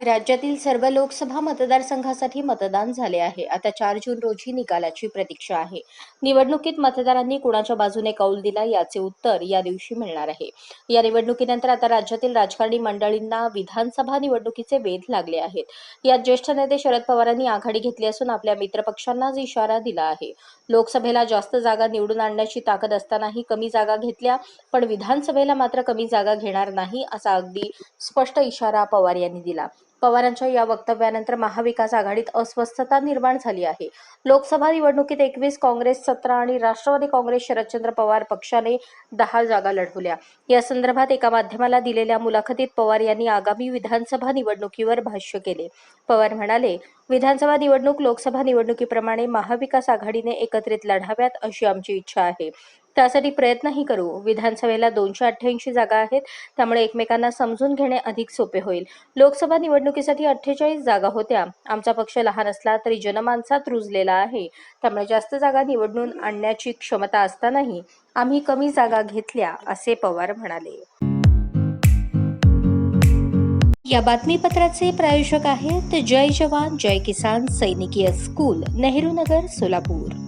राज्यातील सर्व लोकसभा मतदारसंघासाठी मतदान झाले आहे. आता चार जून रोजी निकालाची प्रतीक्षा आहे. निवडणुकीत मतदारांनी कुणाच्या बाजूने कौल दिला याचे उत्तर या दिवशी मिळणार आहे. या निवडणुकीनंतर आता राज्यातील राजकारणी मंडळींना विधानसभा निवडणुकीचे वेध लागले आहेत. यात ज्येष्ठ नेते शरद पवारांनी आघाडी घेतली असून आपल्या मित्रपक्षांनाच इशारा दिला आहे. लोकसभेला जास्त जागा निवडून आणण्याची ताकद असतानाही कमी जागा घेतल्या पण विधानसभेला मात्र कमी जागा घेणार नाही असा अगदी स्पष्ट इशारा पवार यांनी दिला. पवारांच्या या वक्तव्यानंतर महाविकास आघाडीत अस्वस्थता निर्माण झाली आहे. लोकसभा निवडणुकीत एकवीस काँग्रेस सतरा आणि राष्ट्रवादी काँग्रेस शरदचंद्र पवार पक्षाने दहा जागा लढवल्या. या संदर्भात एका माध्यमाला दिलेल्या मुलाखतीत पवार यांनी आगामी विधानसभा निवडणुकीवर भाष्य केले. पवार म्हणाले विधानसभा निवडणूक लोकसभा निवडणुकीप्रमाणे महाविकास आघाडीने एकत्रित लढाव्यात अशी आमची इच्छा आहे. त्यासाठी प्रयत्नही करू. विधानसभेला दोनशे अठ्ठ्याऐंशी जागा आहेत. त्यामुळे एकमेकांना समजून घेणे अधिक सोपे होईल. लोकसभा निवडणुकीसाठी अठ्ठेचाळीस जागा होत्या. आमचा पक्ष लहान असला तरी जनमानसात रुजलेला आहे. त्यामुळे जास्त जागा निवडून आणण्याची क्षमता असतानाही आम्ही कमी जागा घेतल्या असे पवार म्हणाले. या बातमीपत्राचे प्रायोजक आहेत जय जवान जय किसान सैनिकीय स्कूल नेहरू नगर सोलापूर.